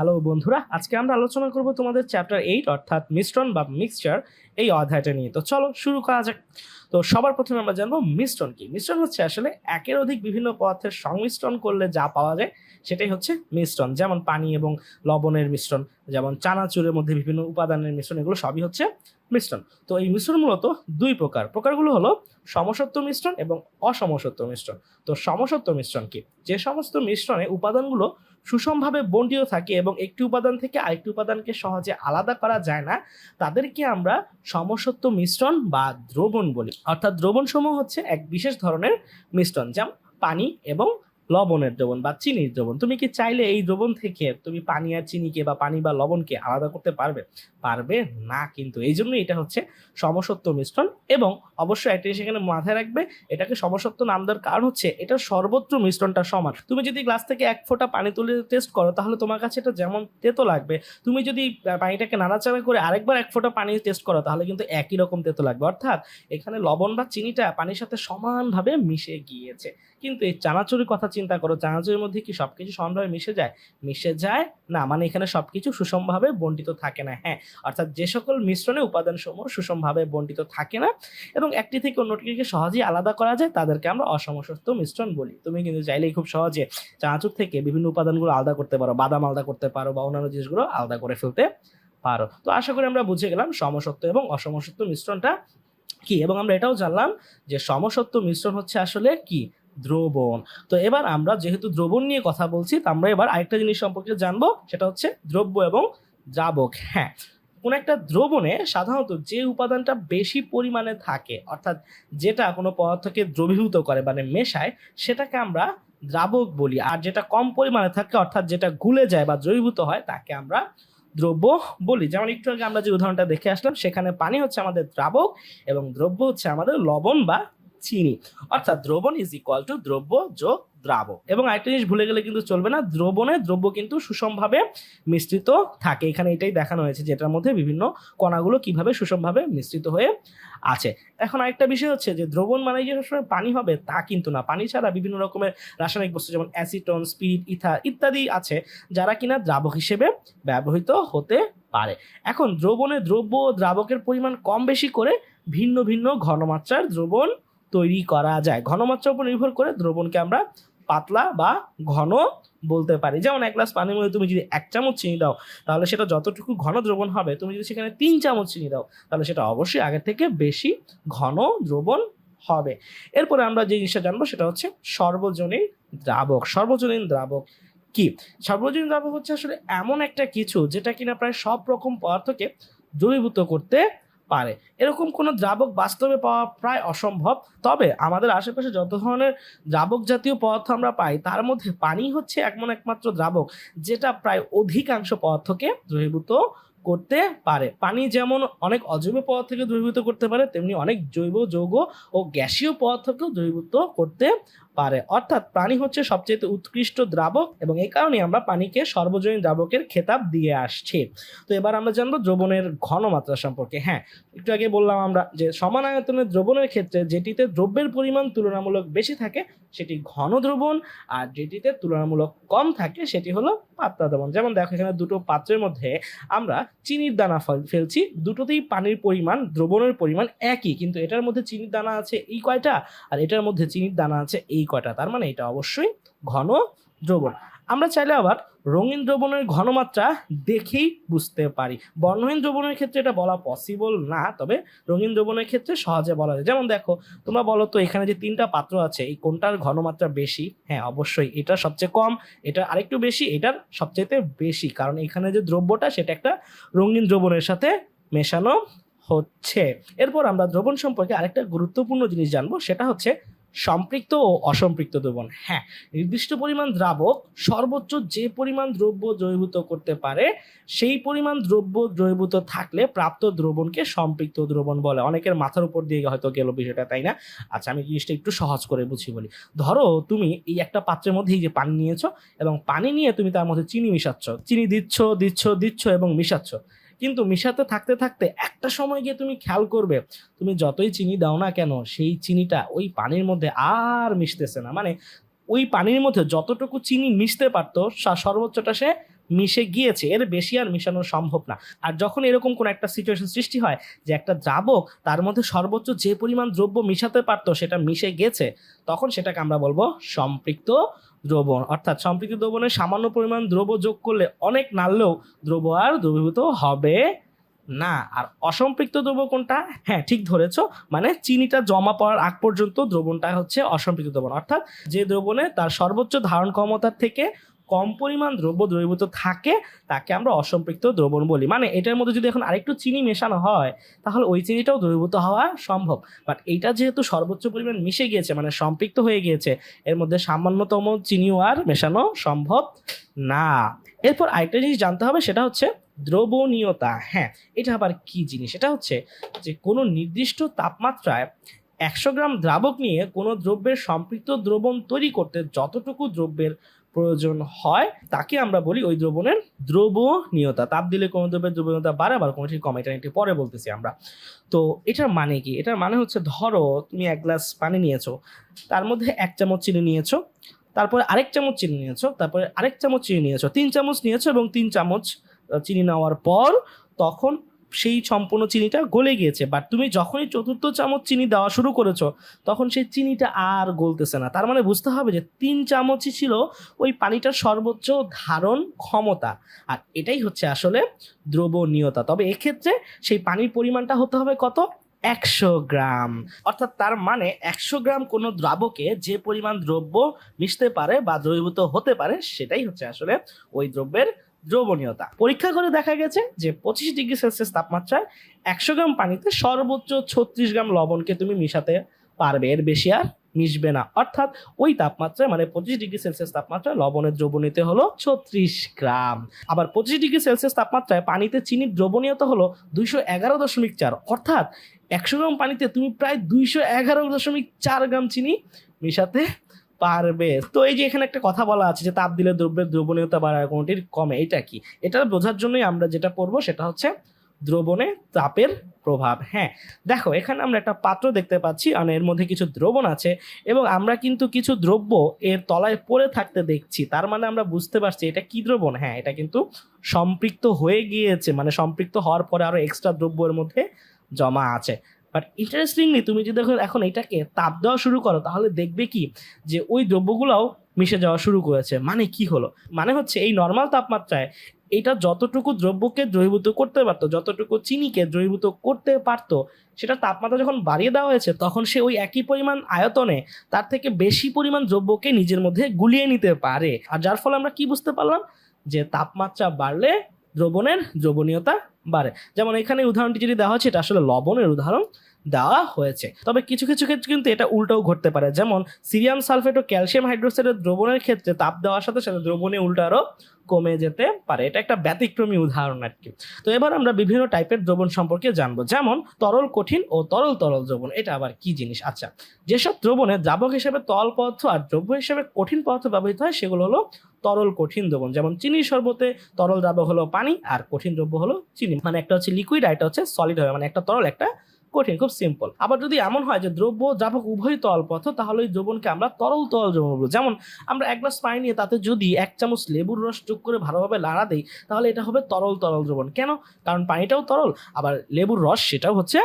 Hello বন্ধুরা। আজকে আমরা আলোচনা করব তোমাদের চ্যাপ্টার এইট অর্থাৎ মিশ্রণ বা মিক্সচার এই অধ্যায়টা নিয়ে। তো চলো শুরু করা যাক। তো সবার প্রথমে আমরা জানব মিশ্রণ কি। মিশ্রণ হচ্ছে আসলে একের অধিক বিভিন্ন পদার্থের সংমিশ্রণ করলে যা পাওয়া যায়, সেটাই হচ্ছে মিশ্রণ। যেমন পানি এবং লবণের মিশ্রণ, যেমন চানাচুরের মধ্যে বিভিন্ন উপাদানের মিশ্রণ, এগুলো সবই হচ্ছে মিশ্রণ। তো এই মিশ্রণ মূলত দুই প্রকার। প্রকারগুলো হলো সমসত্ব মিশ্রণ এবং অসমসত্ব মিশ্রণ। তো সমসত্ব মিশ্রণ কি? যে সমস্ত মিশ্রণে উপাদানগুলো সুষমভাবে বন্টিত থাকে এবং একটি উপাদান থেকে আরেকটি উপাদানকে সহজে আলাদা করা যায় না, তাদেরকে আমরা সমসত্ব মিশ্রণ বা দ্রবণ বলি। অর্থাৎ দ্রবণসমূহ হচ্ছে এক বিশেষ ধরনের মিশ্রণ, যেমন পানি এবং লবণের দ্রবণ বা চিনির দ্রবণ। তুমি কি চাইলে এই দ্রবণ থেকে তুমি পানি আর চিনিকে বা পানি বা লবণকে আলাদা করতে পারবে? পারবে না কিন্তু। এই জন্য এটা হচ্ছে সমসত্ব মিশ্রণ এবং অবশ্যই একটা সেখানে মাথায় রাখবে, এটাকে সমসত্ব নাম দেওয়ার কারণ হচ্ছে এটা সর্বত্র মিশ্রণটা সমান। তুমি যদি গ্লাস থেকে এক ফোঁটা পানি তুলে টেস্ট করো, তাহলে তোমার কাছে এটা যেমন তেতো লাগবে। তুমি যদি পানিটাকে নাড়াচাড়া করে আরেকবার এক ফোঁটা পানি টেস্ট করো, তাহলে কিন্তু একই রকম তেতো লাগবে। অর্থাৎ এখানে লবণ বা চিনিটা পানির সাথে সমানভাবে মিশে গিয়েছে। কিন্তু এই চানাচুরির কথা চিন্তা করো চানাচুরির মধ্যে কি সবকিছু সমানভাবে মিশে যায়? মিশে যায় না মানে এখানে সবকিছু সুষমভাবে বন্টিত থাকে না হ্যাঁ। অর্থাৎ যে সকল মিশ্রণে উপাদান সমূহ সুষমভাবে বন্টিত থাকে না, এবং একটি থেকে অন্যটিকে সহজেই আলাদা করা যায়, তাদেরকে আমরা অসমসত্ব মিশ্রণ বলি। তুমি কিন্তু চাইলেই খুব সহজে চানাচুর থেকে বিভিন্ন উপাদানগুলো আলাদা করতে পারো, বাদাম আলাদা করতে পারো, বা অন্যান্য জিনিসগুলো আলাদা করে ফেলতে পারো। তো আশা করি আমরা বুঝে গেলাম সমসত্ব এবং অসমসত্ব মিশ্রণটা কি, এবং আমরা এটাও জানলাম যে সমসত্ব মিশ্রণ হচ্ছে আসলে কি? দ্রবণ। তো এবার আমরা যেহেতু দ্রবণ নিয়ে কথা বলছি, তো আমরা এবার আরেকটা জিনিস সম্পর্কে জানব, সেটা হচ্ছে দ্রব্য এবং দ্রাবক হ্যাঁ কোনো একটা দ্রবণে সাধারণত যে উপাদানটা বেশি পরিমাণে থাকে, অর্থাৎ যেটা কোনো পদার্থকে দ্রবীভূত করে মানে মেশায়, সেটাকে আমরা দ্রাবক বলি। আর যেটা কম পরিমাণে থাকে, অর্থাৎ যেটা গুলে যায় বা দ্রবীভূত হয়, তাকে আমরা দ্রব্য বলি। যেমন একটু আগে আমরা যে উদাহরণটা দেখে আসলাম, সেখানে পানি হচ্ছে আমাদের দ্রাবক এবং দ্রব্য হচ্ছে আমাদের লবণ বা চিনি। অর্থাৎ দ্রবণ ইজ ইকুয়াল টু দ্রব্য যোগ দ্রাবক এবং আরেকটা জিনিস ভুলে গেলে কিন্তু চলবে না, দ্রবণে দ্রব্য কিন্তু সুষমভাবে মিশ্রিত থাকে। এখানে এটাই দেখানো হয়েছে যেটার মধ্যে বিভিন্ন কণাগুলো কীভাবে সুষমভাবে মিশ্রিত হয়ে আছে। এখন আরেকটা বিষয় হচ্ছে যে দ্রবণ মানে যে সবসময় পানি হবে তা কিন্তু না। পানি ছাড়া বিভিন্ন রকমের রাসায়নিক বস্তু যেমন অ্যাসিটন স্পিরিট ইথা ইত্যাদি আছে যারা কিনা দ্রাবক হিসেবে ব্যবহৃত হতে পারে। এখন দ্রবণে দ্রব্য দ্রাবকের পরিমাণ কম বেশি করে ভিন্ন ভিন্ন ঘনমাত্রার দ্রবণ তৈরি করা যায়। ঘনমাত্রার উপর নির্ভর করে দ্রবণকে আমরা পাতলা বা ঘন বলতে পারি। যেমন এক গ্লাস পানির মধ্যে তুমি যদি এক চামচ চিনি দাও, তাহলে সেটা যতটুকু ঘন দ্রবণ হবে, তুমি যদি সেখানে তিন চামচ চিনি দাও, তাহলে সেটা অবশ্যই আগের থেকে বেশি ঘন দ্রবণ হবে। এরপরে আমরা যে জিনিসটা জানব সেটা হচ্ছে সর্বজনীন দ্রাবক। সর্বজনীন দ্রাবক কি? সর্বজনীন দ্রাবক হচ্ছে আসলে এমন একটা কিছু যেটা কিনা প্রায় সব রকম পদার্থকে দ্রবীভূত করতে পারে। এরকম কোনো দ্রাবক বাস্তবে পাওয়া প্রায় অসম্ভব। তবে আমাদের আশেপাশে যত ধরনের দ্রাবক জাতীয় পদার্থ আমরা পাই, তার মধ্যে পানি হচ্ছে এমন একমাত্র দ্রাবক যেটা প্রায় অধিকাংশ পদার্থকে দ্রবীভূত করতে পারে। পানি যেমন অনেক অজৈব পদার্থকে দ্রবীভূত করতে পারে, তেমনি অনেক জৈব, যৌগ ও গ্যাসীয় পদার্থকেও দ্রবীভূত করতে পারে। অর্থাৎ পানি হচ্ছে সবচেয়ে উৎকৃষ্ট দ্রাবক এবং এই কারণে আমরা পানিকে সর্বজনীন দ্রাবকের খেতাব দিয়ে আসছি। তো এবার আমরা জানব দ্রবণের ঘনমাত্রা সম্পর্কে। হ্যাঁ একটু আগে বললাম আমরা যে সমান আয়তনের দ্রবণের ক্ষেত্রে যেটিতে দ্রব্যের পরিমাণ তুলনামূলক বেশি থাকে, সেটি ঘন দ্রবণ, আর যেটিতে তুলনামূলক কম থাকে, সেটি হলো পাতলা দ্রবণ। যেমন দেখো, এখানে দুটো পাত্রের মধ্যে আমরা চিনির দানা ফেল- ফেলছি, দুটোতেই পানির পরিমাণ, দ্রবণের পরিমাণ একই, কিন্তু এটার মধ্যে চিনির দানা আছে এই কয়টা? আর এটার মধ্যে চিনির দানা আছে এই কয়টা? তার মানে এটা অবশ্যই ঘন দ্রবণ। আমরা চাইলে আবার রঙিন দ্রবণের ঘনমাত্রা দেখেই বুঝতে পারি। বর্ণহীন দ্রবণের ক্ষেত্রে এটা বলা পসিবল না, তবে রঙিন দ্রবণের ক্ষেত্রে সহজে বলা যায়। যেমন দেখো, তোমরা বলো তো এখানে যে তিনটা পাত্র আছে, এই কোনটার ঘনমাত্রা বেশি? হ্যাঁ অবশ্যই। এটা সবচেয়ে কম এটা আরেকটু বেশি, এটার সবচেয়ে বেশি। কারণ এখানে যে দ্রব্যটা, সেটা একটা রঙিন দ্রবণের সাথে মেশানো হচ্ছে। এরপর আমরা দ্রবণ সম্পর্কে আরেকটা গুরুত্বপূর্ণ জিনিস জানব, সেটা হচ্ছে সম্পৃক্ত ও অসম্পৃক্ত দ্রবণ। হ্যাঁ নির্দিষ্ট পরিমাণ দ্রাবক সর্বোচ্চ যে পরিমাণ দ্রব্য দ্রবীভূত করতে পারে, সেই পরিমাণ দ্রব্য দ্রবীভূত থাকলে প্রাপ্ত দ্রবণকে সম্পৃক্ত দ্রবণ বলে। অনেকের মাথার উপর দিয়ে হয়তো গেল বিষয়টা, তাই না? আচ্ছা আমি জিনিসটা একটু সহজ করে বুঝি বলি। ধরো, তুমি এই একটা পাত্রের মধ্যে এই যে পানি নিয়েছো এবং পানি নিয়ে তুমি তার মধ্যে চিনি মিশাচ্ছ। চিনি দিচ্ছ দিচ্ছ দিচ্ছ এবং মিশাচ্ছ। কিন্তু মিশাতে থাকতে থাকতে একটা সময় গিয়ে তুমি খেয়াল করবে, তুমি যতই চিনি দাও না কেন, সেই চিনিটা ওই পানির মধ্যে আর মিশতেছে না। মানে ওই পানির মধ্যে যতটুকু চিনি মিশতে পারতো সর্বোচ্চটা সে মিশে গিয়েছে, এর বেশি আর মিশানো সম্ভব না। আর যখন এরকম কোনো একটা সিচুয়েশন সৃষ্টি হয় যে একটা দ্রাবক তার মধ্যে সর্বোচ্চ যে পরিমাণ দ্রব্য মিশাতে পারতো সেটা মিশে গেছে, তখন সেটাকে আমরা বলব সম্পৃক্ত দ্রবণ। অর্থাৎ সম্পৃক্ত দ্রবণে সামান্য পরিমাণ দ্রব্য যোগ করলে অনেক নাড়লেও দ্রব্য আর দ্রবীভূত হবে না। আর অসম্পৃক্ত দ্রব্য কোনটা? হ্যাঁ ঠিক ধরেছো মানে চিনিটা জমা পড়ার আগ পর্যন্ত দ্রবণটা হচ্ছে অসম্পৃক্ত দ্রবণ। অর্থাৎ যে দ্রবণে তার সর্বোচ্চ ধারণ ক্ষমতার থেকে কম পরিমাণ দ্রব্য দ্রবীভূত থাকে, তাকে আমরা অসম্পৃক্ত দ্রবণ বলি। মানে এটার মধ্যে যদি এখন আরেকটু চিনি মেশানো হয়, তাহলে ওই চিনিটাও দ্রবীভূত হওয়া সম্ভব। বাট এইটা যেহেতু সর্বোচ্চ পরিমাণ মিশে গিয়েছে মানে সম্পৃক্ত হয়ে গিয়েছে, এর মধ্যে সামান্যতম চিনিও আর মেশানো সম্ভব না। এরপর আরেকটা জিনিস জানতে হবে, সেটা হচ্ছে দ্রবণীয়তা। হ্যাঁ এটা আবার কি জিনিস? এটা হচ্ছে যে কোনো নির্দিষ্ট তাপমাত্রায় একশো গ্রাম দ্রাবক নিয়ে কোনো দ্রব্যের সম্পৃক্ত দ্রবণ তৈরি করতে যতটুকু দ্রব্যের প্রয়োজন হয়, তাকে আমরা বলি ওই দ্রবণের দ্রবণীয়তা। তাপ দিলে কোনো দ্রব্যের দ্রবণীয়তা বাড়ে, আবার কোনোটি কমে এটা একটু পরে বলতেছি আমরা। তো এটার মানে কি? এটার মানে হচ্ছে, ধরো তুমি এক গ্লাস পানি নিয়েছো, তার মধ্যে এক চামচ চিনি নিয়েছো, তারপরে আরেক চামচ চিনি নিয়েছো, তারপরে আরেক চামচ চিনি নিয়েছো, তিন চামচ নিয়েছো এবং তিন চামচ চিনি নেওয়ার পর তখন সেই সম্পূর্ণ চিনিটা গলে গিয়েছে। বাট তুমি যখনই চতুর্থ চামচ চিনি দেওয়া শুরু করেছ, তখন সেই চিনিটা আর গলতেছে না। তার মানে বুঝতে হবে যে তিন চামচই ছিল ওই পানিটার সর্বোচ্চ ধারণ ক্ষমতা। আর এটাই হচ্ছে আসলে দ্রবণীয়তা। তবে এক্ষেত্রে সেই পানির পরিমাণটা হতে হবে কত? একশো গ্রাম। অর্থাৎ তার মানে একশো গ্রাম কোনো দ্রাবকে যে পরিমাণ দ্রব্য মিশতে পারে বা দ্রবীভূত হতে পারে, সেটাই হচ্ছে আসলে ওই দ্রব্যের দ্রবণীয়তা। পরীক্ষা করে দেখা গেছে যে পঁচিশ ডিগ্রি সেলসিয়াস তাপমাত্রায় একশো গ্রাম পানিতে সর্বোচ্চ ছত্রিশ গ্রাম লবণকে তুমি মিশাতে পারবে। এর বেশি আর মিশবে না। অর্থাৎ ওই তাপমাত্রায় মানে পঁচিশ ডিগ্রি সেলসিয়াস তাপমাত্রায় লবণের দ্রবণীয়তা হলো ছত্রিশ গ্রাম। আবার পঁচিশ ডিগ্রি সেলসিয়াস তাপমাত্রায় পানিতে চিনির দ্রবণীয়তা হলো দুইশো এগারো দশমিক চার। অর্থাৎ একশো গ্রাম পানিতে তুমি প্রায় দুইশো এগারো দশমিক চার গ্রাম চিনি মেশাতে পারবে। তো এই যে এখানে একটা কথা বলা আছে যে তাপ দিলে দ্রব্যের দ্রবণীয়তা বাড়ায় কোনটির কমে, এটা কি? এটা বোঝার জন্যই আমরা যেটা পড়ব সেটা হচ্ছে দ্রবণে তাপের প্রভাব। হ্যাঁ দেখো, এখানে আমরা একটা পাত্র দেখতে পাচ্ছি, আর এর মধ্যে কিছু দ্রবণ আছে এবং আমরা কিন্তু কিছু দ্রব্য এর তলায় পড়ে থাকতে দেখছি। তার মানে আমরা বুঝতে পারছি এটা কি দ্রবণ? হ্যাঁ এটা কিন্তু সম্পৃক্ত হয়ে গিয়েছে মানে সম্পৃক্ত হওয়ার পরে আরও এক্সট্রা দ্রব্য এর মধ্যে জমা আছে। বাট ইন্টারেস্টিংলি তুমি যদি দেখো এখন এটাকে তাপ দেওয়া শুরু করো, তাহলে দেখবে কি? যে ওই দ্রব্যগুলোও মিশে যাওয়া শুরু করেছে। মানে কি হলো? মানে হচ্ছে এই নর্মাল তাপমাত্রায় এটা যতটুকু দ্রব্যকে দ্রবীভূত করতে পারতো, যতটুকু চিনিকে দ্রবীভূত করতে পারতো, সেটা তাপমাত্রা যখন বাড়িয়ে দেওয়া হয়েছে, তখন সে ওই একই পরিমাণ আয়তনে তার থেকে বেশি পরিমাণ দ্রব্যকে নিজের মধ্যে গুলিয়ে নিতে পারে। আর যার ফলে আমরা কি বুঝতে পারলাম? যে তাপমাত্রা বাড়লে দ্রবণের দ্রবণীয়তা বাড়ে। যেমন এখানে উদাহরণটি যদি দেওয়া হচ্ছে, এটা আসলে লবণের উদাহরণ দেওয়া হয়েছে। তবে কিছু কিছু ক্ষেত্রে কিন্তু এটা উল্টাও ঘটতে পারে। যেমন সিরিয়াম সালফেট ও ক্যালসিয়াম হাইড্রোক্সাইডের দ্রবণের ক্ষেত্রে তাপ দেওয়ার সাথে সাথে দ্রবণে উল্টো আরও কমে যেতে পারে। এটা একটা ব্যতিক্রমী উদাহরণ আর কি। তো এবার আমরা বিভিন্ন টাইপের দ্রবণ সম্পর্কে জানব। যেমন তরল কঠিন ও তরল তরল দ্রবণ। এটা আবার কি জিনিস? আচ্ছা যেসব দ্রবণে দ্রাবক হিসেবে তরল পদার্থ আর দ্রব্য হিসেবে কঠিন পদার্থ ব্যবহৃত হয়, সেগুলো হলো তরল কঠিন দ্রবণ। যেমন চিনির শরবতে তরল দ্রাবক হলো পানি আর কঠিন দ্রব্য হলো চিনি। মানে একটা হচ্ছে লিকুইড আর একটা হচ্ছে সলিড হবে। মানে একটা তরল, একটা কঠিন, খুব সিম্পল আবার যদি এমন হয় যে দ্রব্য দ্রাবক উভয় তরল পদার্থ তাহলে ওই দ্রবণকে আমরা তরল তরল দ্রবণ বলব। যেমন আমরা এক গ্লাস পানি নিয়ে তাতে যদি এক চামচ লেবুর রস যোগ করে ভালোভাবে লাড়া দেই, তাহলে এটা হবে তরল তরল দ্রবণ। কেন? কারণ পানিটাও তরল, আবার লেবুর রস সেটাও হচ্ছে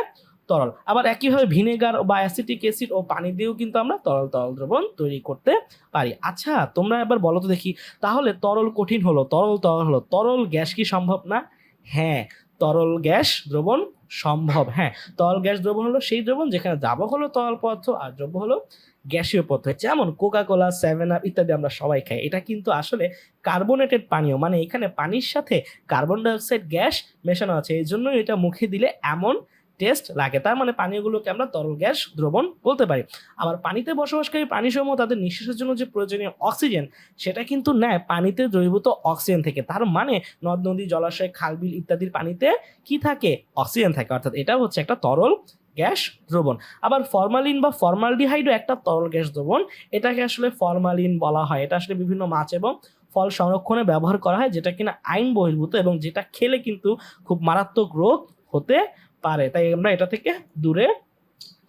তরল। আবার একইভাবে ভিনেগার বা অ্যাসিটিক অ্যাসিড ও পানি দিয়েও কিন্তু আমরা তরল তরল দ্রবণ তৈরি করতে পারি। আচ্ছা তোমরা এবার বলো তো দেখি, তাহলে তরল কঠিন হলো, তরল তরল হলো, তরল গ্যাস কি সম্ভব না? হ্যাঁ তরল গ্যাস দ্রবণ সম্ভব হ্যাঁ। তরল গ্যাস দ্রবণ হলো সেই দ্রবণ যেখানে দ্রাবক হলো তরল পদার্থ আর দ্রব্য হলো গ্যাসীয় পদার্থ। যেমন কোকা কোলা সেভেন আপ ইত্যাদি আমরা সবাই খাই। এটা কিন্তু আসলে কার্বোনেটেড পানীয় মানে এখানে পানির সাথে কার্বন ডাইঅক্সাইড গ্যাস মেশানো আছে। এই জন্য এটা মুখে দিলে এমন টেস্ট লাগে। তার মানে পানীয়গুলোকে আমরা তরল গ্যাস দ্রবণ বলতে পারি। আবার পানিতে বসবাসকারী প্রাণীসমূহ তাদের নিঃশ্বাসের জন্য যে প্রয়োজনীয় অক্সিজেন, সেটা কিন্তু নেয় পানিতে দ্রবীভূত অক্সিজেন থেকে। তার মানে নদ, নদী, জলাশয় খালবিল ইত্যাদির পানিতে কি থাকে? অক্সিজেন থাকে। অর্থাৎ এটা হচ্ছে একটা তরল গ্যাস দ্রবণ। আবার ফরমালিন বা ফর্মালডিহাইডও একটা তরল গ্যাস দ্রবণ। এটাকে আসলে ফরমালিন বলা হয়। এটা আসলে বিভিন্ন মাছ এবং ফল সংরক্ষণে ব্যবহার করা হয়, যেটা কিনা আইন বহির্ভূত এবং যেটা খেলে কিন্তু খুব মারাত্মক রোগ হতে পারে, তাই আমরা এটা থেকে দূরে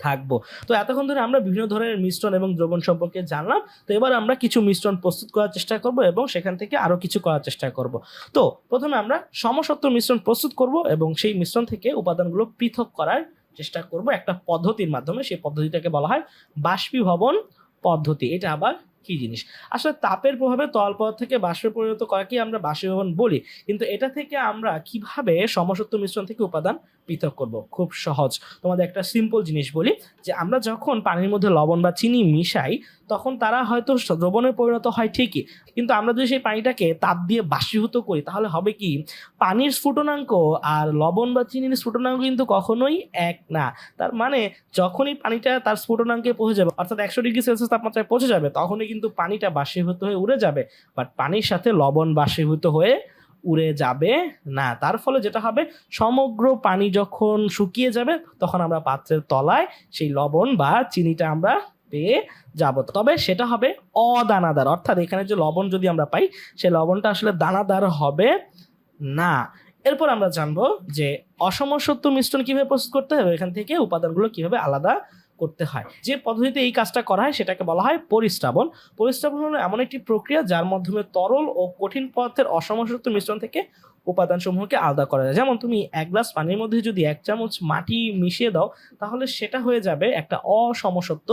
থাকব। তো এতক্ষণ ধরে আমরা বিভিন্ন ধরনের মিশ্রণ এবং দ্রবণ সম্পর্কে জানলাম। তো এবার আমরা কিছু মিশ্রণ প্রস্তুত করার চেষ্টা করব এবং সেখান থেকে আরও কিছু করার চেষ্টা করব। তো প্রথমে আমরা সমসত্ব মিশ্রণ প্রস্তুত করব এবং সেই মিশ্রণ থেকে উপাদানগুলো পৃথক করার চেষ্টা করব। একটা পদ্ধতির মাধ্যমে, সেই পদ্ধতিটাকে বলা হয় বাষ্পীভবন পদ্ধতি। এটা আবার কি জিনিস? আসলে তাপের প্রভাবে তরল পদার্থ থেকে বাষ্পে পরিণত করাকে আমরা বাষ্পীভবন বলি। কিন্তু এটা থেকে আমরা কীভাবে সমসত্ব মিশ্রণ থেকে উপাদান পৃথক করব, খুব সহজ। তোমাদের একটা সিম্পল জিনিস বলি, যে আমরা যখন পানির মধ্যে লবণ বা চিনি মিশাই, তখন তারা হয়তো দ্রবণে পরিণত হয় ঠিকই। কিন্তু আমরা যদি সেই পানিটাকে তাপ দিয়ে বাষ্পীভূত করি, তাহলে হবে কি, পানির স্ফুটনাঙ্ক আর লবণ বা চিনির স্ফুটনাঙ্ক কিন্তু কখনোই এক না। তার মানে যখনই পানিটা তার স্ফুটনাঙ্কে পৌঁছে যাবে, অর্থাৎ একশো ডিগ্রি সেলসিয়াস তাপমাত্রায় পৌঁছে যাবে, তখনই কিন্তু পানিটা বাষ্পীভূত হয়ে উড়ে যাবে। বাট পানির সাথে লবণ বাষ্পীভূত হয়ে উড়ে যাবে। না, তার ফলে যেটা হবে, সমগ্র পানি যখন শুকিয়ে যাবে, তখন আমরা পাত্রের তলায় সেই লবণ বা চিনিটা আমরা পেয়ে যাব। তবে সেটা হবে অদানাদার। অর্থাৎ এখানে যে লবণ যদি আমরা পাই সেই লবণটা আসলে দানাদার হবে না। এরপর আমরা জানব যে অসমসত্ব মিশ্রণ কীভাবে প্রস্তুত করতে হবে, এখান থেকে উপাদানগুলো কীভাবে আলাদা করতে হয়। যে পদ্ধতিতে এই কাজটা করা হয় সেটাকে বলা হয় পরিস্রাবন পরিস্রাবন হলো এমন একটি প্রক্রিয়া যার মাধ্যমে তরল ও কঠিন পদার্থের অসমসত্ব মিশ্রণ থেকে উপাদানসমূহকে আলাদা করা যায়। যেমন তুমি এক গ্লাস পানির মধ্যে যদি এক চামচ মাটি মিশিয়ে দাও, তাহলে সেটা হয়ে যাবে একটা অসমসত্ব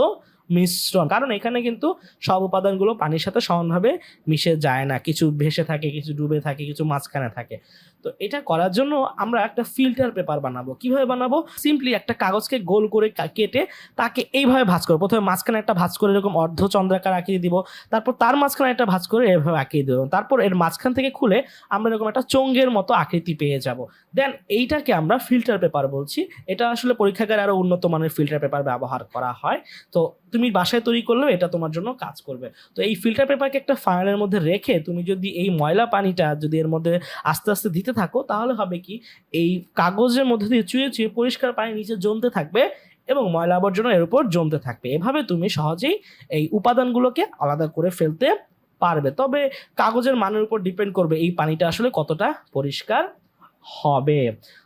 মিশ্রণ। কারণ এখানে কিন্তু সব উপাদানগুলো পানির সাথে সমানভাবে মিশে যায় না। কিছু ভেসে থাকে, কিছু ডুবে থাকে, কিছু মাঝখানে থাকে। তো এটা করার জন্য আমরা একটা ফিল্টার পেপার বানাবো। কীভাবে বানাবো? সিম্পলি একটা কাগজকে গোল করে কেটে তাকে এইভাবে ভাঁজ করব। প্রথমে মাঝখানে একটা ভাঁজ করে এরকম অর্ধ চন্দ্রাকার আঁকিয়ে দিব। তারপর তার মাঝখানে একটা ভাঁজ করে এভাবে আঁকিয়ে দেবো। তারপর এর মাঝখান থেকে খুলে আমরা এরকম একটা চোঙ্গের মতো আকৃতি পেয়ে যাব। দেন এইটাকে আমরা ফিল্টার পেপার বলছি। এটা আসলে পরীক্ষাগারে আরও উন্নত মানের ফিল্টার পেপার ব্যবহার করা হয়। তো তুমি বাসায় তৈরি করলেও এটা তোমার জন্য কাজ করবে। তো এই ফিল্টার পেপারকে একটা ফায়ারের মধ্যে রেখে তুমি যদি এই ময়লা পানিটা যদি এর মধ্যে আস্তে আস্তে দিতে থাকো, তাহলে হবে কি, এই কাগজের মধ্যে দিয়ে চুয়ে চুয়ে পরিষ্কার পানি নিচে জমতে থাকবে এবং ময়লা আবর্জনা এর উপর জমতে থাকবে। এভাবে তুমি সহজেই এই উপাদানগুলোকে আলাদা করে ফেলতে পারবে। তবে কাগজের মানের উপর ডিপেন্ড করবে এই পানিটা আসলে কতটা পরিষ্কার হবে।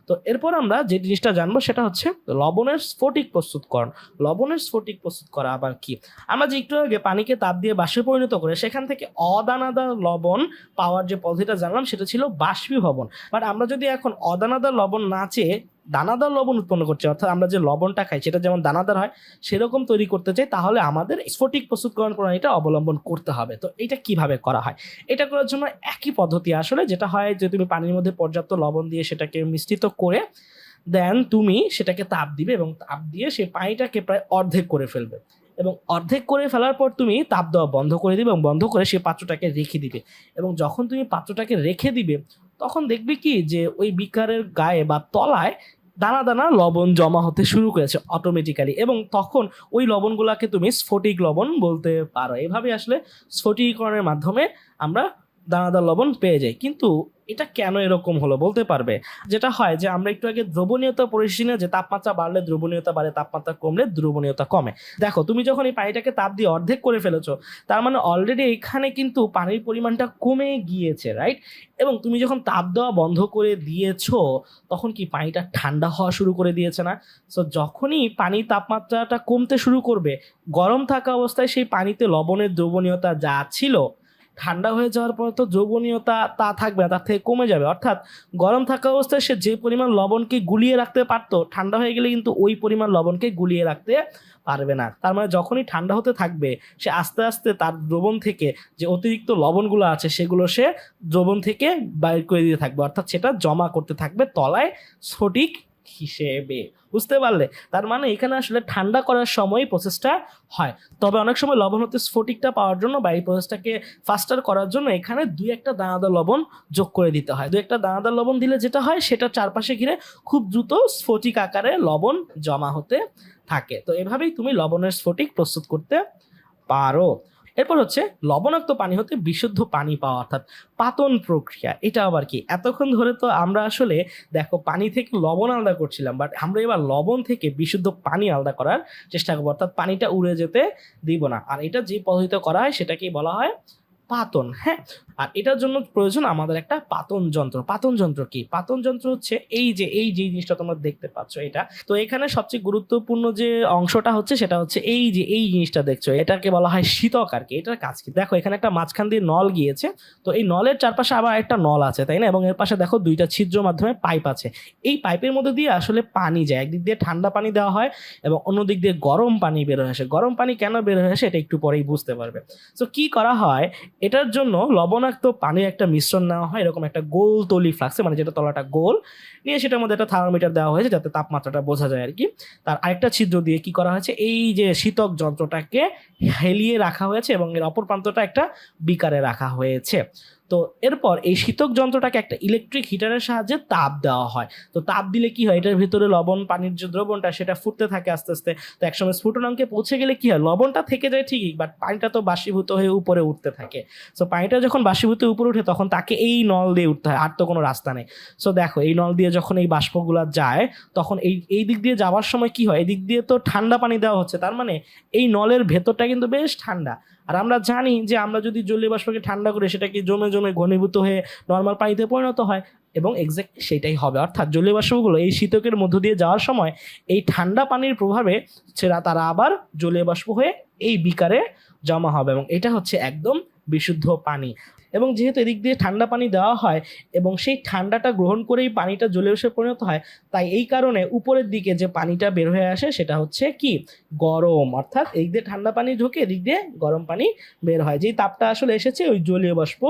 তো এরপর আমরা যে জিনিসটা জানব সেটা হচ্ছে লবণের স্ফটিক প্রস্তুতকরণ লবণের স্ফটিক প্রস্তুত করা আবার কি? আমরা যে একটু আগে পানিকে তাপ দিয়ে বাষ্পে পরিণত করে সেখান থেকে অদানাদার লবণ পাওয়ার যে পদ্ধতিটা জানলাম সেটা ছিল বাষ্পীভবন। বাট আমরা যদি এখন অদানাদার লবণ না চেয়ে দানাদার লবণ উৎপন্ন করছি, অর্থাৎ আমরা যে লবণটা খাই সেটা যেমন দানাদার হয়, সেরকম তৈরি করতে চাই, তাহলে আমাদের স্ফটিক প্রস্তুতকরণ প্রণালীটা অবলম্বন করতে হবে। তো এটা কীভাবে করা হয়? এটা করার জন্য একই পদ্ধতি আসলে, যেটা হয় যে তুমি পানির মধ্যে পর্যাপ্ত লবণ দিয়ে সেটাকে মিশ্রিত করে দেন তুমি সেটাকে তাপ দিবে এবং তাপ দিয়ে সেই পানিটাকে প্রায় অর্ধেক করে ফেলবে। এবং অর্ধেক করে ফেলার পর তুমি তাপ দেওয়া বন্ধ করে দিবে এবং বন্ধ করে সেই পাত্রটাকে রেখে দিবে। এবং যখন তুমি পাত্রটাকে রেখে দিবে, তখন দেখবে কি যে ওই বিকারের গায়ে বা তলায় দানা দানা লবণ জমা হতে শুরু করেছে অটোমেটিক্যালি এবং তখন ওই লবণগুলোকে তুমি স্ফটিক লবণ বলতে পারো। এভাবে আসলে স্ফটিকীকরণের মাধ্যমে আমরা দানাদার লবণ পেয়ে যাই কিন্তু এটা কেন এরকম হলো বলতে পারবে? যেটা হয় যে আমরা একটু আগে দ্রবণীয়তা পড়েছি না যে তাপমাত্রা বাড়লে দ্রবণীয়তা বাড়ে, তাপমাত্রা কমলে দ্রবণীয়তা কমে। দেখো, তুমি যখন এই পানিটাকে তাপ দিয়ে অর্ধেক করে ফেলেছো, তার মানে অলরেডি এখানে কিন্তু পানির পরিমাণটা কমে গিয়েছে রাইট এবং তুমি যখন তাপ দেওয়া বন্ধ করে দিয়েছ, তখন কি পানিটা ঠান্ডা হওয়া শুরু করে দিয়েছে না? সো যখনই পানির তাপমাত্রাটা কমতে শুরু করবে, গরম থাকা অবস্থায় সেই পানিতে লবণের দ্রবণীয়তা যা ছিল ঠান্ডা হয়ে যাওয়ার পর তো দ্রবণীয়তা তা থাকবে না, তার থেকে কমে যাবে। অর্থাৎ গরম থাকা অবস্থায় সে যে পরিমাণ লবণকে গুলিয়ে রাখতে পারতো, ঠান্ডা হয়ে গেলে কিন্তু ওই পরিমাণ লবণকে গুলিয়ে রাখতে পারবে না। তার মানে যখনই ঠান্ডা হতে থাকবে, সে আস্তে আস্তে তার দ্রবণ থেকে যে অতিরিক্ত লবণগুলো আছে, সেগুলো সে দ্রবণ থেকে বাইর করে দিতে থাকবে। অর্থাৎ সেটা জমা করতে থাকবে তলায় স্ফটিক হিসেবে। বুঝতে পারলে? তার মানে এখানে আসলে ঠান্ডা করার সময় প্রসেসটা হয়। তবে অনেক সময় লবণ হতে স্ফটিকটা পাওয়ার জন্য বা এই প্রসেসটাকে ফাস্টার করার জন্য এখানে দুই একটা দানাদার লবণ যোগ করে দিতে হয়। দুই একটা দানাদার লবণ দিলে যেটা হয়, সেটা চারপাশে ঘিরে খুব দ্রুত স্ফটিক আকারে লবণ জমা হতে থাকে। তো এভাবেই তুমি লবণের স্ফটিক প্রস্তুত করতে পারো। এরপর হচ্ছে লবণাক্ত পানি হতে বিশুদ্ধ পানি পাওয়া, অর্থাৎ পাতন প্রক্রিয়া। এটা আবার কি? এতক্ষণ ধরে তো আমরা আসলে দেখো পানি থেকে লবণ আলাদা করছিলাম বাট আমরা এবার লবণ থেকে বিশুদ্ধ পানি আলাদা করার চেষ্টা করব, অর্থাৎ পানিটা উড়ে যেতে দিব না। আর এটা যে পদ্ধতিতে করা হয় সেটাকেই বলা হয় পাতন হ্যাঁ? আর এটার জন্য প্রয়োজন আমাদের একটা পাতন যন্ত্র। পাতন যন্ত্র কি? পাতন যন্ত্র হচ্ছে এই যে এই যে জিনিসটা তোমরা দেখতে পাচ্ছ এটা। তো এখানে সবচেয়ে গুরুত্বপূর্ণ যে অংশটা হচ্ছে সেটা হচ্ছে এই যে, এই জিনিসটা দেখছ। এটাকে বলা হয় শীতক আর কি। এটার কাজ কি? দেখো, এখানে একটা মাঝখান দিয়ে নল গিয়েছে। তো এই নলের চারপাশে আবার একটা নল আছে, তাই না? এবং এর পাশে দেখো দুইটা ছিদ্র মাধ্যমে পাইপ আছে। এই পাইপের মধ্যে দিয়ে আসলে পানি যায়। একদিক দিয়ে ঠান্ডা পানি দেওয়া হয় এবং অন্য দিক দিয়ে গরম পানি বের হয়ে আসে। গরম পানি কেন বের হয়ে আসে, এটা একটু পরেই বুঝতে পারবে। তো কি করা হয়? এটার জন্য লবণাক্ত পানির একটা মিশ্রণ নেওয়া হয়, এরকম একটা গোল তলি ফ্লাক্সে মানে যেটা তলাটা গোল, নিয়ে সেটার মধ্যে একটা থার্মোমিটার দেওয়া হয়েছে যাতে তাপমাত্রাটা বোঝা যায় আর কি তার আরেকটা ছিদ্র দিয়ে কি করা হয়েছে? এই যে শীতক যন্ত্রটাকে হেলিয়ে রাখা হয়েছে এবং এর অপর প্রান্তটা একটা বিকারে রাখা হয়েছে। তো এরপর এই শীতক যন্ত্রটাকে একটা ইলেকট্রিক হিটারের সাহায্যে তাপ দেওয়া হয়। তো তাপ দিলে কি হয়? এটার ভিতরে লবণ, পানির যে দ্রবণটা, সেটা ফুটতে থাকে আস্তে আস্তে। তো একসময় স্ফুটনাঙ্কে পৌঁছে গেলে কি হয়? লবণটা থেকে যায় ঠিকই বাট পানিটা তো বাষ্পীভূত হয়ে উপরে উঠতে থাকে। সো পানিটা যখন বাষ্পীভূত উপরে উঠে, তখন তাকে এই নল দিয়ে উঠতে হয়, আর তো কোনো রাস্তা নেই। সো দেখো, এই নল দিয়ে যখন এই বাষ্পগুলো যায়, তখন এই এই দিক দিয়ে যাওয়ার সময় কি হয়? এই দিক দিয়ে তো ঠান্ডা পানি দেওয়া হচ্ছে। তার মানে এই নলের ভেতরটা কিন্তু বেশ ঠান্ডা। আর আমরা জানি যে আমরা যদি জলীয় বাষ্পকে ঠান্ডা করে সেটাকে জমে জমে ঘনীভূত হয়ে নর্মাল পানিতে পরিণত হয় এবং এক্স্যাক্ট সেটাই হবে। অর্থাৎ জলীয় বাষ্পগুলো এই শীতকের মধ্য দিয়ে যাওয়ার সময় এই ঠান্ডা পানির প্রভাবে সেরা তারা আবার জলীয় বাষ্প হয়ে এই বিকারে জমা হবে এবং এটা হচ্ছে একদম বিশুদ্ধ পানি। এবং যেহেতু এদিক দিয়ে ঠান্ডা পানি দেওয়া হয় এবং সেই ঠান্ডাটা গ্রহণ করেই পানিটা জলীয় বাষ্পে পরিণত হয়, তাই এই কারণে উপরের দিকে যে পানিটা বের হয়ে আসে সেটা হচ্ছে কি? গরম। অর্থাৎ এই দিয়ে ঠান্ডা পানি ঢোকে, এদিক দিয়ে গরম পানি বের হয়। যেই তাপটা আসলে এসেছে ওই জলীয় বাষ্প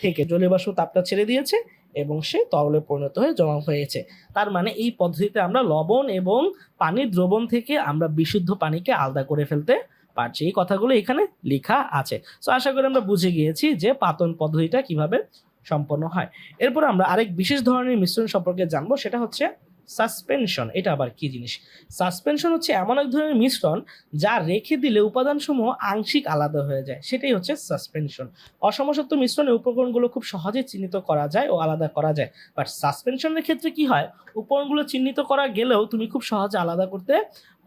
থেকে। জলীয় বাষ্প তাপটা ছেড়ে দিয়েছে এবং সে তরলে পরিণত হয়ে জমা হয়েছে। তার মানে এই পদ্ধতিতে আমরা লবণ এবং পানির দ্রবণ থেকে আমরা বিশুদ্ধ পানিকে আলাদা করে ফেলতে পারছি এই কথাগুলো এখানে লেখা আছে। সো আশা করি আমরা বুঝে গিয়েছি যে পাতন পদ্ধতিটা কীভাবে সম্পন্ন হয়। এরপর আমরা আরেক বিশেষ ধরনের মিশ্রণ সম্পর্কে জানব, সেটা হচ্ছে সাসপেনশন এটা আবার কি জিনিস? সাসপেনশন হচ্ছে এমন এক ধরনের মিশ্রণ যা রেখে দিলে উপাদানসমূহ আংশিক আলাদা হয়ে যায়। সেটাই হচ্ছে সাসপেনশন অসমসত্ব মিশ্রণে উপকরণগুলো খুব সহজে চিহ্নিত করা যায় ও আলাদা করা যায়। বাট সাসপেনশনের ক্ষেত্রে কি হয়? উপকরণগুলো চিহ্নিত করা গেলেও তুমি খুব সহজে আলাদা করতে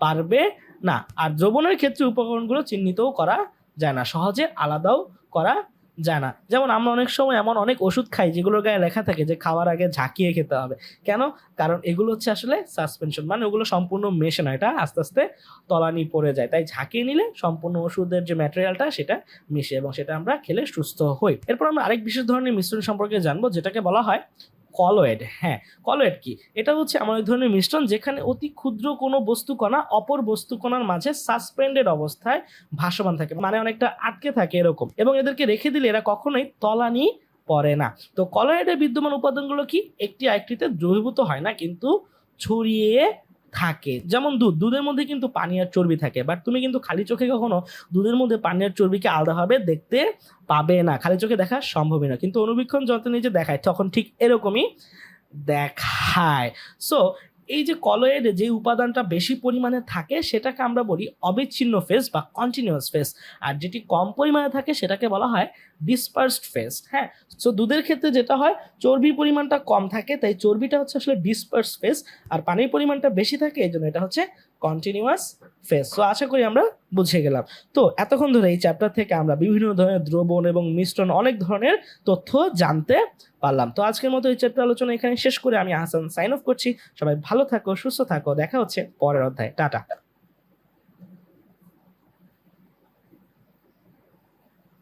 পারবে না। আর দ্রবণের ক্ষেত্রে উপকরণগুলো চিহ্নিতও করা যায় না। সহজে আলাদাও করা যায় না। যেমন আমরা অনেক সময় এমন অনেক ওষুধ খাই যেগুলোর গায়ে লেখা থাকে যে খাওয়ার আগে ঝাঁকিয়ে খেতে হবে। কেন? কারণ এগুলো হচ্ছে আসলে সাসপেনশন মানে ওগুলো সম্পূর্ণ মেশে না। এটা আস্তে আস্তে তলানি পড়ে যায়। তাই ঝাঁকিয়ে নিলে সম্পূর্ণ ওষুধের যে ম্যাটেরিয়ালটা সেটা মিশে এবং সেটা আমরা খেলে সুস্থ হই। এরপর আমরা আরেক বিশেষ ধরনের মিশ্রণ সম্পর্কে জানব, যেটাকে বলা হয় কলয়েড হ্যাঁ কলয়েড কি? এটা হচ্ছে আমার এক ধরনের মিশ্রণ যেখানে অতি ক্ষুদ্র কোনো বস্তুকণা অপর বস্তুকণার মাঝে সাসপেন্ডেড অবস্থায় ভাসমান থাকে মানে অনেকটা আটকে থাকে এরকম, এবং এদেরকে রেখে দিলে এরা কখনোই তলানি পড়ে না। তো কলয়েডে বিদ্যমান উপাদানগুলো কি? একটি আরেকটিতে দ্রবীভূত হয় না, কিন্তু ছড়িয়ে থাকে। যেমন দুধ, দুধের মধ্যে কিন্তু পানি আর চর্বি থাকে বাট তুমি কিন্তু খালি চোখে কখনো দুধের মধ্যে পানি আর চর্বিকে আলাদাভাবে দেখতে পাবে না। খালি চোখে দেখা সম্ভবই না, কিন্তু অনুবীক্ষণ যন্ত্র নিজে দেখায়, তখন ঠিক এরকমই দেখায়। সো এই যে কলয়েডে যে উপাদানটা বেশি পরিমাণে থাকে, সেটাকে আমরা বলি অবিচ্ছিন্ন ফেস বা কন্টিনিউয়াস ফেস আর যেটি কম পরিমাণে থাকে, সেটাকে বলা হয় ডিসপার্সড ফেস হ্যাঁ? সো দুধের ক্ষেত্রে যেটা হয়, চর্বি পরিমাণটা কম থাকে, তাই চর্বিটা হচ্ছে আসলে ডিসপার্স ফেস আর পানির পরিমাণটা বেশি থাকে, এই জন্য এটা হচ্ছে কন্টিনিউয়াস ফেস সো আশা করি আমরা বুঝে গেলাম। তো, এতক্ষণ ধরে এই চ্যাপ্টার থেকে আমরা বিভিন্ন ধরনের দ্রবণ এবং মিশ্রণ অনেক ধরনের তথ্য জানতে পারলাম। তো, আজকের মতো এই চ্যাপ্টার আলোচনা এখানে শেষ করে আমি আহসান সাইন অফ করছি। সবাই ভালো থাকো, সুস্থ থাকো। দেখা হচ্ছে পরের অধ্যায়। টাটা।